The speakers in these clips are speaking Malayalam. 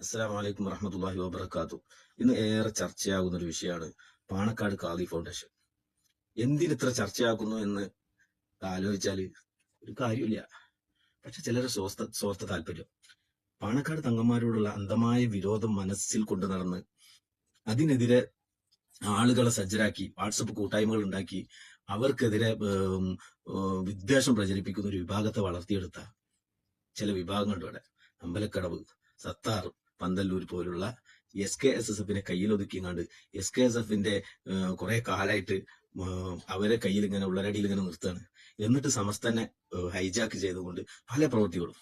അസ്സാം വലൈക്കും വറഹമത്തല്ലാഹി വബർക്കാത്തു ഇന്ന് ഏറെ ചർച്ചയാകുന്ന ഒരു വിഷയമാണ് പാണക്കാട് കാദി ഫൗണ്ടേഷൻ. എന്തിനിത്ര ചർച്ചയാക്കുന്നു എന്ന് ആലോചിച്ചാൽ ഒരു കാര്യമില്ല. പക്ഷെ ചിലരുടെ സ്വാർത്ഥ സ്വാർത്ഥ താല്പര്യം. പാണക്കാട് തങ്ങന്മാരോടുള്ള അന്ധമായ വിരോധം മനസ്സിൽ കൊണ്ടു നടന്ന് അതിനെതിരെ ആളുകളെ സജ്ജരാക്കി വാട്സപ്പ് കൂട്ടായ്മകൾ ഉണ്ടാക്കി അവർക്കെതിരെ വിദ്വേഷം പ്രചരിപ്പിക്കുന്ന ഒരു വിഭാഗത്തെ വളർത്തിയെടുത്ത ചില വിഭാഗങ്ങളുണ്ട് ഇവിടെ. അമ്പലക്കടവ് സത്താർ പന്തല്ലൂർ പോലുള്ള എസ് കെ എസ് എസ് എഫിനെ കയ്യിൽ കയ്യിലൊതുക്കിങ്ങാണ്ട് എസ് കെ എസ് എഫിന്റെ കുറെ കാലമായിട്ട് അവരെ കയ്യിൽ ഇങ്ങനെ ഉള്ളരടിയിൽ ഇങ്ങനെ നിർത്തുകയാണ്. എന്നിട്ട് സമസ്തനെ ഹൈജാക്ക് ചെയ്തുകൊണ്ട് പല പ്രവൃത്തികളും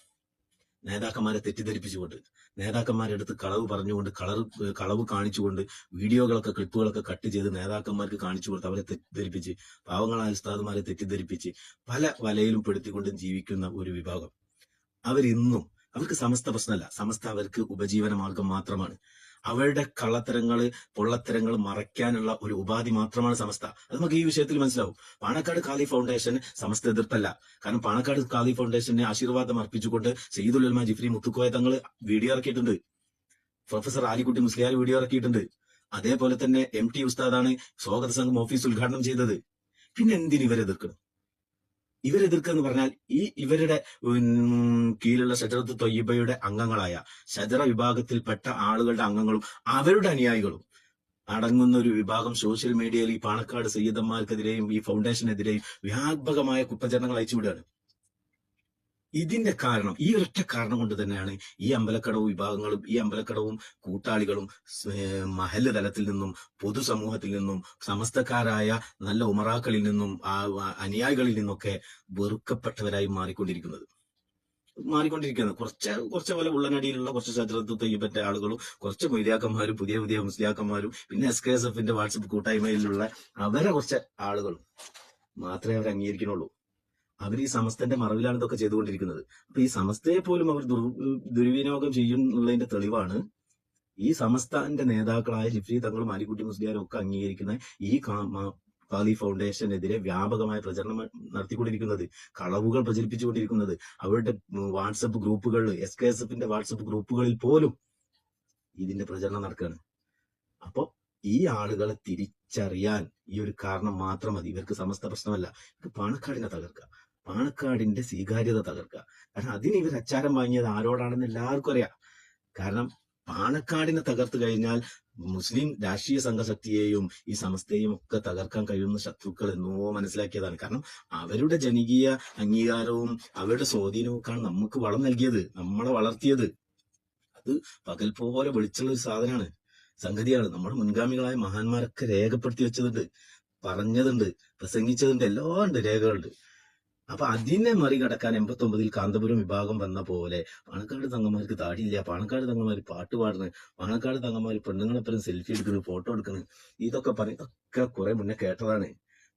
നേതാക്കന്മാരെ തെറ്റിദ്ധരിപ്പിച്ചുകൊണ്ട് നേതാക്കന്മാരെ അടുത്ത് കളവ് പറഞ്ഞുകൊണ്ട് കളർ കളവ് കാണിച്ചുകൊണ്ട് വീഡിയോകളൊക്കെ ക്ലിപ്പുകളൊക്കെ കട്ട് ചെയ്ത് നേതാക്കന്മാർക്ക് കാണിച്ചു കൊടുത്ത് അവരെ തെറ്റിദ്ധരിപ്പിച്ച് പാവങ്ങളായ ഉസ്താദുമാരെ തെറ്റിദ്ധരിപ്പിച്ച് പല വലയിലും പെടുത്തിക്കൊണ്ടും ജീവിക്കുന്ന ഒരു വിഭാഗം. അവരിന്നും അവർക്ക് സമസ്ത പ്രശ്നമല്ല. സമസ്ത അവർക്ക് ഉപജീവന മാർഗം മാത്രമാണ്. അവരുടെ കള്ളത്തരങ്ങൾ പൊള്ളത്തരങ്ങൾ മറയ്ക്കാനുള്ള ഒരു ഉപാധി മാത്രമാണ് സമസ്ത. അത് നമുക്ക് ഈ വിഷയത്തിൽ മനസ്സിലാവും. പാണക്കാട് കാലി ഫൗണ്ടേഷൻ സമസ്ത എതിർത്തല്ല കാരണം പാണക്കാട് കാലി ഫൗണ്ടേഷനെ ആശീർവാദം അർപ്പിച്ചുകൊണ്ട് സയ്യിദുൽ ഉലമ ജിഫ്രി മുത്തുക്കോയ തങ്ങൾ വീഡിയോ ഇറക്കിയിട്ടുണ്ട്. പ്രൊഫസർ ആലിക്കുട്ടി മുസ്ലിയാർ വീഡിയോ ഇറക്കിയിട്ടുണ്ട്. അതേപോലെ തന്നെ എം ടി ഉസ്താദാണ് സ്വാഗത സംഘം ഓഫീസ് ഉദ്ഘാടനം ചെയ്തത്. പിന്നെ എന്തിന് ഇവരെ എതിർക്കണം? ഇവരെതിർക്കുക എന്ന് പറഞ്ഞാൽ ഈ ഇവരുടെ കീഴിലുള്ള ഷജറത്ത് തൊയ്യബയുടെ അംഗങ്ങളായ ഷജറ വിഭാഗത്തിൽപ്പെട്ട ആളുകളുടെ അംഗങ്ങളും അവരുടെ അനുയായികളും അടങ്ങുന്ന ഒരു വിഭാഗം സോഷ്യൽ മീഡിയയിൽ ഈ പാണക്കാട് സയ്യിദന്മാർക്കെതിരെയും ഈ ഫൗണ്ടേഷനെതിരെയും വ്യാപകമായ കുപ്രചരണങ്ങൾ അയച്ചുവിടുകയാണ്. ഇതിന്റെ കാരണം ഈ ഒറ്റ കാരണം കൊണ്ട് തന്നെയാണ് ഈ അമ്പലക്കടവ് വിഭാഗങ്ങളും ഈ അമ്പലക്കടവും കൂട്ടാളികളും മഹല്ല് തലത്തിൽ നിന്നും പൊതുസമൂഹത്തിൽ നിന്നും സമസ്തക്കാരായ നല്ല ഉമറാക്കളിൽ നിന്നും അനുയായികളിൽ നിന്നൊക്കെ വെറുക്കപ്പെട്ടവരായി മാറിക്കൊണ്ടിരിക്കുന്നത്. മാറിക്കൊണ്ടിരിക്കുന്നത്. കുറച്ച് കുറച്ച് പോലെ ഉള്ളനടിയിലുള്ള കുറച്ച് ശത്രുത്വ തയ്യപ്പറ്റ ആളുകളും കുറച്ച് മൊയ്ലിയാക്കന്മാരും പുതിയ പുതിയ മുസ്ലിയാക്കന്മാരും പിന്നെ എസ് കെ എസ് എഫിന്റെ വാട്സപ്പ് കൂട്ടായ്മയിലുള്ള അവരെ കുറച്ച് ആളുകളും മാത്രമേ അവർ അംഗീകരിക്കുന്നുള്ളൂ അവർ ഈ സമസ്തന്റെ മറവിലാണ് ഇതൊക്കെ ചെയ്തുകൊണ്ടിരിക്കുന്നത്. അപ്പൊ ഈ സമസ്തയെ പോലും അവർ ദുർ ദുർവിനിയോഗം ചെയ്യുന്നുള്ളതിന്റെ തെളിവാണ് ഈ സമസ്തന്റെ നേതാക്കളായ ജിഫ്രി തങ്ങളും അലിക്കുട്ടി മുസ്ലിയാരും ഒക്കെ അംഗീകരിക്കുന്ന ഈ കാലി ഫൗണ്ടേഷനെതിരെ വ്യാപകമായ പ്രചരണം നടത്തിക്കൊണ്ടിരിക്കുന്നത് കളവുകൾ പ്രചരിപ്പിച്ചുകൊണ്ടിരിക്കുന്നത്. അവരുടെ വാട്സപ്പ് ഗ്രൂപ്പുകളിൽ എസ് കെ എസ് എഫിന്റെ വാട്സപ്പ് ഗ്രൂപ്പുകളിൽ പോലും ഇതിന്റെ പ്രചരണം നടക്കുകയാണ് അപ്പോൾ ഈ ആളുകളെ തിരിച്ചറിയാൻ ഈ ഒരു കാരണം മാത്രം മതി. ഇവർക്ക് സമസ്ത പ്രശ്നമല്ല. ഇവർക്ക് പാണക്കാടിനെ തകർക്കുക പാണക്കാടിന്റെ സ്വീകാര്യത തകർക്കുക. കാരണം അതിന് ഇവർ അച്ചാരം വാങ്ങിയത് ആരോടാണെന്ന് എല്ലാവർക്കും അറിയാം. കാരണം പാണക്കാടിനെ തകർത്തു കഴിഞ്ഞാൽ മുസ്ലിം രാഷ്ട്രീയ സംഘശക്തിയെയും ഈ സമസ്തയെയും ഒക്കെ തകർക്കാൻ കഴിയുന്ന ശത്രുക്കൾ എന്നോ മനസ്സിലാക്കിയതാണ്. കാരണം അവരുടെ ജനകീയ അംഗീകാരവും അവരുടെ സ്വാധീനവും ഒക്കെയാണ് നമുക്ക് വളം നൽകിയത് നമ്മളെ വളർത്തിയത്. അത് പകൽ പോലെ വെളിച്ചുള്ള ഒരു സാധനമാണ് സംഗതിയാണ്. നമ്മുടെ മുൻഗാമികളായ മഹാന്മാരൊക്കെ രേഖപ്പെടുത്തി വെച്ചതുണ്ട് പറഞ്ഞതുണ്ട് പ്രസംഗിച്ചതുണ്ട് എല്ലാം ഉണ്ട് രേഖകളുണ്ട്. അപ്പൊ അതിനെ മറികടക്കാൻ എൺപത്തി ഒമ്പതിൽ കാന്തപുരം വിഭാഗം വന്ന പോലെ പാണക്കാട് തങ്ങന്മാർക്ക് താടിയില്ല. പാണക്കാട് തങ്ങന്മാർ പാട്ട് പാടുന്നത് പാണക്കാട് തങ്ങന്മാർ പെണ്ണുങ്ങളെപ്പറും സെൽഫി എടുക്കുന്നു ഫോട്ടോ എടുക്കുന്നു ഇതൊക്കെ പറയും ഇതൊക്കെ കുറെ മുന്നേ കേട്ടതാണ്.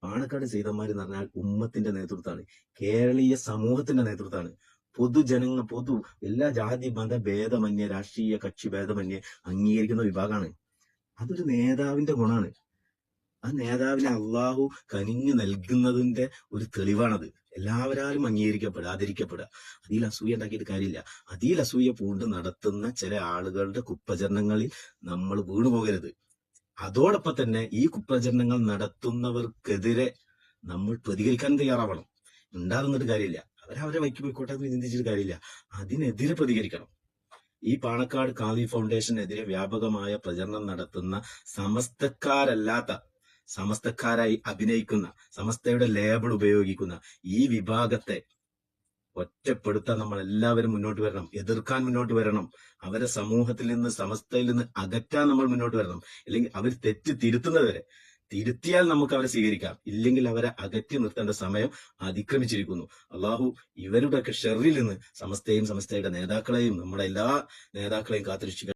പാണക്കാട് സീതന്മാർ എന്ന് പറഞ്ഞാൽ ഉമ്മത്തിന്റെ നേതൃത്വമാണ്. കേരളീയ സമൂഹത്തിന്റെ നേതൃത്വമാണ്. പൊതുജനങ്ങൾ പൊതു എല്ലാ ജാതി മത ഭേദമന്യേ രാഷ്ട്രീയ കക്ഷി ഭേദമന്യേ അംഗീകരിക്കുന്ന വിഭാഗമാണ്. അതൊരു നേതാവിന്റെ ഗുണമാണ്. ആ നേതാവിനെ അള്ളാഹു കനിഞ്ഞു നൽകുന്നതിന്റെ ഒരു തെളിവാണത്. എല്ലാവരാലും അംഗീകരിക്കപ്പെടുക ആദരിക്കപ്പെടുക. അതിൽ അസൂയ ഉണ്ടാക്കിയിട്ട് കാര്യമില്ല. അതിൽ അസൂയ പൂണ്ട് നടത്തുന്ന ചില ആളുകളുടെ കുപ്രചരണങ്ങളിൽ നമ്മൾ വീണു പോകരുത്. അതോടൊപ്പം തന്നെ ഈ കുപ്രചരണങ്ങൾ നടത്തുന്നവർക്കെതിരെ നമ്മൾ പ്രതികരിക്കാൻ തയ്യാറാവണം. ഉണ്ടാകുന്നിട്ട് കാര്യമില്ല. അവരവരെ വൈക്കി പോയിക്കോട്ടെ എന്ന് ചിന്തിച്ചിട്ട് കാര്യമില്ല. അതിനെതിരെ പ്രതികരിക്കണം. ഈ പാണക്കാട് കാവി ഫൗണ്ടേഷനെതിരെ വ്യാപകമായ പ്രചരണം നടത്തുന്ന സമസ്തക്കാരല്ലാത്ത സമസ്തക്കാരായി അഭിനയിക്കുന്ന സമസ്തയുടെ ലേബിൾ ഉപയോഗിക്കുന്ന ഈ വിഭാഗത്തെ ഒറ്റപ്പെടുത്താൻ നമ്മൾ എല്ലാവരും മുന്നോട്ട് വരണം. എതിർക്കാൻ മുന്നോട്ട് വരണം. അവരെ സമൂഹത്തിൽ നിന്ന് സമസ്തയിൽ നിന്ന് അകറ്റാൻ നമ്മൾ മുന്നോട്ട് വരണം. അല്ലെങ്കിൽ അവർ തെറ്റ് തിരുത്തുന്നവരെ തിരുത്തിയാൽ നമുക്ക് അവരെ സ്വീകരിക്കാം. ഇല്ലെങ്കിൽ അവരെ അകറ്റി നിർത്തേണ്ട സമയം അതിക്രമിച്ചിരിക്കുന്നു. അള്ളാഹു ഇവരുടെയൊക്കെ ഷെറിൽ നിന്ന് സമസ്തയും സമസ്തയുടെ നേതാക്കളെയും നമ്മുടെ എല്ലാ നേതാക്കളെയും കാത്തുരക്ഷിക്കണം